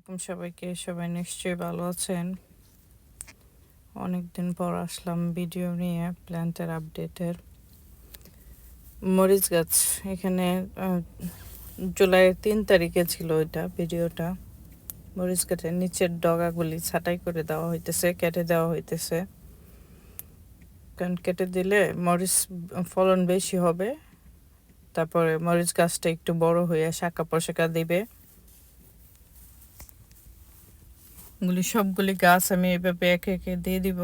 আলাইকুম সবাইকে, সবাই নিশ্চয়ই ভালো আছেন। অনেকদিন পর আসলাম ভিডিও নিয়ে প্ল্যান্টের আপডেটের মরিচ গাছ, এখানে জুলাইয়ের তিন তারিখে ছিল ওইটা ভিডিওটা। মরিচ গাছের নিচের ডগাগুলি ছাঁটাই করে দেওয়া হইতেছে, কেটে দেওয়া হইতেছে। কারণ কেটে দিলে মরিচ ফলন বেশি হবে, তারপরে মরিচ গাছটা একটু বড় হয়ে শাখা পোশাকা দিবে। এগুলি সবগুলি গাছ আমি এভাবে একে একে দিয়ে দিব।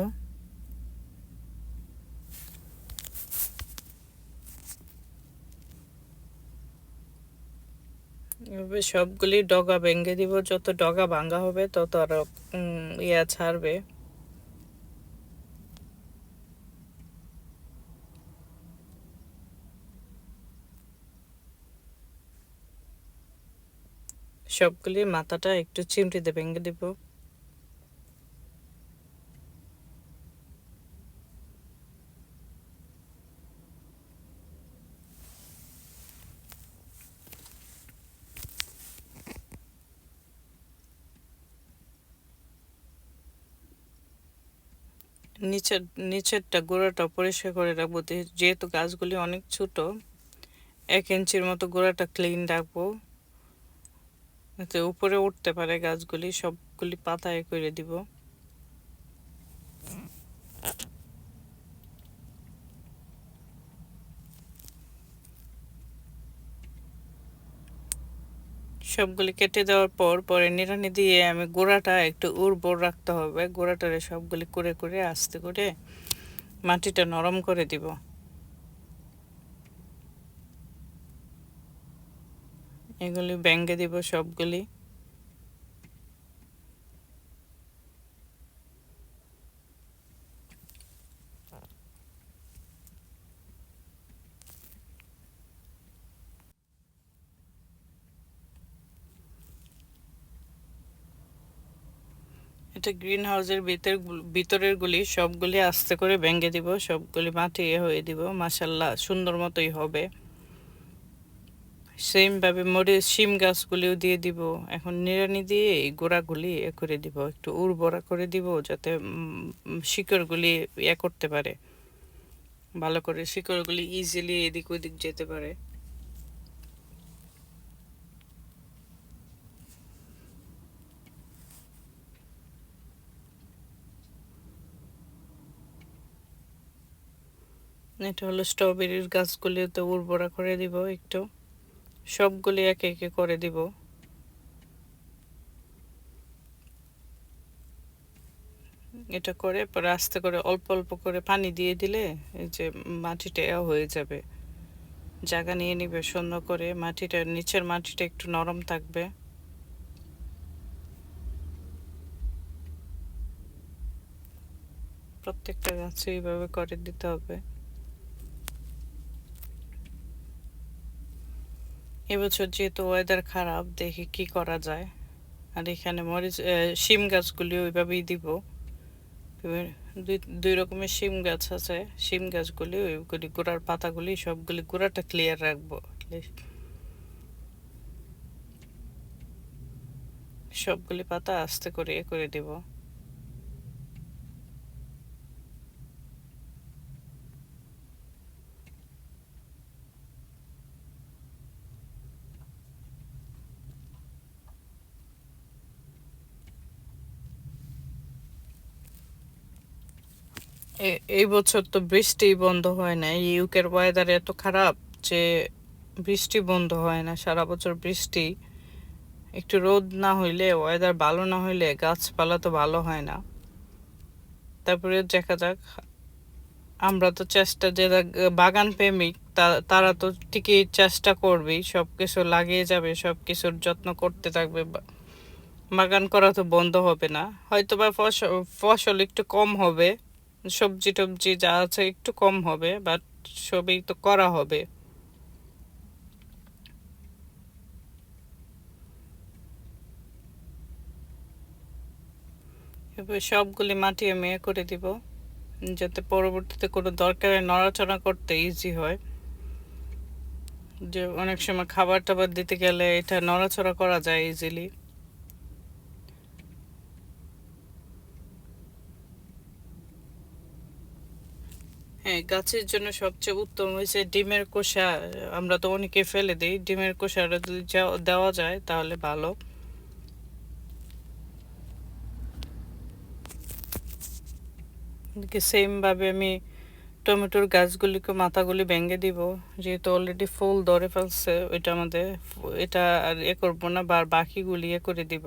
এভাবে সবগুলি ডগা ভেঙে দিব, যত ডগা ভাঙা হবে তত আরও ইয়া ছাড়বে। সবগুলি মাথাটা একটু চিমটিতে ভেঙে দিব। নিচের, নিচেরটা গোড়াটা পরিষ্কার করে রাখব যেহেতু গাছগুলি অনেক ছোট, এক ইঞ্চির মতো গোড়াটা ক্লিন রাখব। উপরে উঠতে পারে গাছগুলি, সবগুলি পাতায় করে দিব। সবগুলি কেটে দেওয়ার পর পরে নিড়ানি দিয়ে আমি গোড়াটা একটু উর্বর রাখতে হবে। গোড়াটারে সবগুলি করে করে আস্তে করে মাটিটা নরম করে দিব। এগুলি ব্যাঙ্গে দিব সবগুলি। এটা গ্রিন হাউসের ভিতর ভিতরের গুলি, সবগুলি আস্তে করে ভেঙে দিব, সবগুলি মাটি এ হয়ে দিব। মাসাল্লাহ সুন্দর মতোই হবে। সেম ভাবে মরিচ শিম গাছগুলিও দিয়ে দিব। এখন নিড়ানি দিয়ে এই গোড়াগুলি এ করে দিব। একটু উর্বরা করে দিব যাতে শিকড়গুলি ইয়ে করতে পারে। ভালো করে শিকড়গুলি ইজিলি এদিক ওদিক যেতে পারে। এটা হলো স্ট্রবেরির গাছগুলিতে উর্বরা করে দিব একটু। সবগুলি একে একে করে দিব। এটা করে পরে আস্তে করে অল্প অল্প করে পানি দিয়ে দিলে এই যে মাটিটা হয়ে যাবে। জায়গা নিয়ে নিবে সুন্দর করে মাটিটা, নিচের মাটিটা একটু নরম থাকবে। প্রত্যেকটা গাছে এইভাবে করে দিতে হবে। এবছর যেহেতু ওয়েদার খারাপ, দেখি কি করা যায়। আর এখানে মরিচ শিম গাছগুলি ওইভাবেই দিব। দুই দুই রকমের শিম গাছ আছে। শিম গাছগুলি, ওইগুলি গোড়ার পাতাগুলি, সবগুলি গোড়াটা ক্লিয়ার রাখব। সবগুলি পাতা আস্তে করে করে দিব। এই বছর তো বৃষ্টি বন্ধ হয় না। ইউকের ওয়েদার এত খারাপ যে বৃষ্টি বন্ধ হয় না, সারা বছর বৃষ্টি। একটু রোদ না হইলে ওয়েদার ভালো না হইলে গাছপালা তো ভালো হয় না। তারপরে দেখা যাক। আমরা তো চেষ্টা যে বাগান প্রেমিক তারা তো ঠিকই চেষ্টা করবেই সব কিছু লাগিয়ে যাবে সব কিছুর যত্ন করতে থাকবে। বাগান করা তো বন্ধ হবে না। হয়তো বা ফসল ফসল একটু কম হবে। সবজি টবজি যা আছে একটু কম হবে বাট সবই তো করা হবে। এবার সবগুলি মাটি আমি করে দিব, যাতে পরবর্তীতে কোনো দরকারে নড়াচড়া করতে ইজি হয়। যে অনেক সময় খাবার টাবার দিতে গেলে এটা নড়াচড়া করা যায় ইজিলি হ্যাঁ গাছের জন্য সবচেয়ে উত্তম হয়েছে ডিমের কোষা আমরা তো অনেকে ফেলে দিই, ডিমের কোষাটা যদি দেওয়া যায় তাহলে ভালো। সেম ভাবে আমি টমেটোর গাছগুলিকে মাথাগুলি ভেঙে দিব, যেহেতু অলরেডি ফুল ধরে ফেলছে, ওইটা আমাদের এটা আর এ করব না, বা বাকিগুলি এ করে দিব।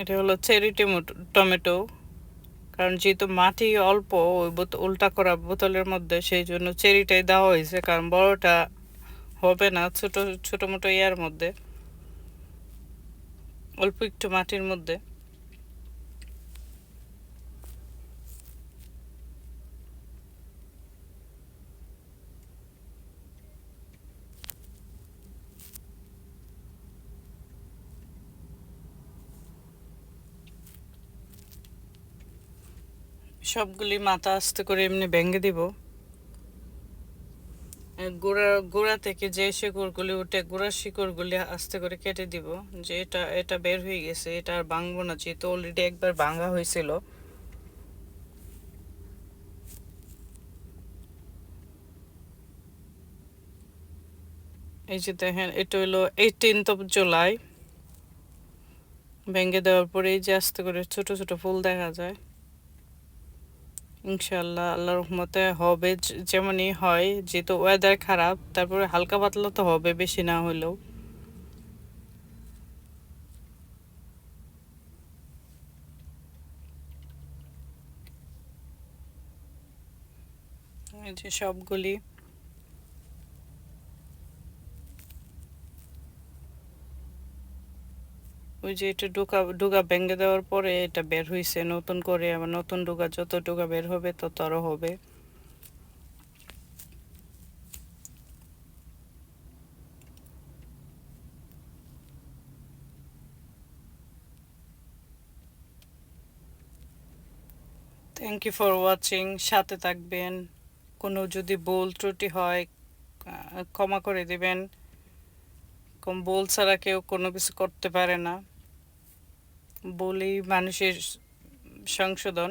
এটা হলো চেরি টমেটো। কারণ যেহেতু মাটি অল্প, ওই বোতল উল্টা করা বোতলের মধ্যে সেই জন্য চেরিটাই দেওয়া হয়েছে, কারণ বড়টা হবে না, ছোট, ছোটো মোটো ইয়ার মধ্যে, অল্প একটু মাটির মধ্যে। সবগুলি মাথা আস্তে করে এমনি ভেঙে দিব। গোড়া গোড়া থেকে যে শিকড়গুলি উঠে গোড়ার শিকড়গুলি আস্তে করে কেটে দিব। যে এটা এটা বের হয়ে গেছে, এটা আর ভাঙবো না, যেহেতু অলরেডি একবার ভাঙা হয়েছিল। এই যে দেখেন, এটা হলো এইটিনথ অফ জুলাই ভেঙে দেওয়ার পরে এই যে আস্তে করে ছোট ছোট ফুল দেখা যায়। ইনশাল্লাহ আল্লাহ রহমতে হবে। যেমনই হয়, যেহেতু ওয়েদার খারাপ, তারপরে হালকা পাতলা তো হবে, বেশি না হলেও। এই যে সবগুলি। ওই যে এটা ডোকা ডোকা ভেঙে দেওয়ার পরে এটা বের হয়েছে নতুন করে আবার নতুন ডোকা যত ডোকা বের হবে তত আরও হবে। থ্যাংক ইউ ফর ওয়াচিং সাথে থাকবেন। কোনো যদি ভুল ত্রুটি হয় ক্ষমা করে দিবেন। বল ছাড়া কেউ কোনো কিছু করতে পারে না। বলি মানুষের সংশোধন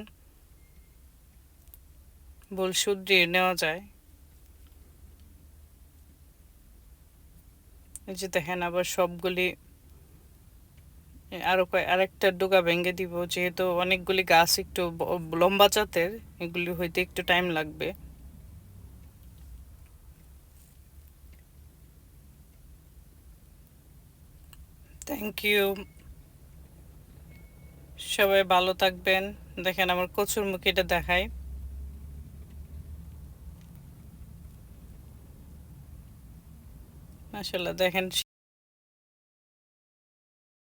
ভুল শুধরিয়ে নেওয়া যায়। এই যে দেখেন আবার সবগুলি এ, আরও কয় আরেকটা ডোকা ভেঙে দিব যেহেতু অনেকগুলি গাছ একটু লম্বা জাতের এগুলি হইতে একটু টাইম লাগবে। থ্যাংক ইউ সবাই ভালো থাকবেন। দেখেন আমার কচুর মুখিটা দেখাই। মাসাল্লাহ দেখেন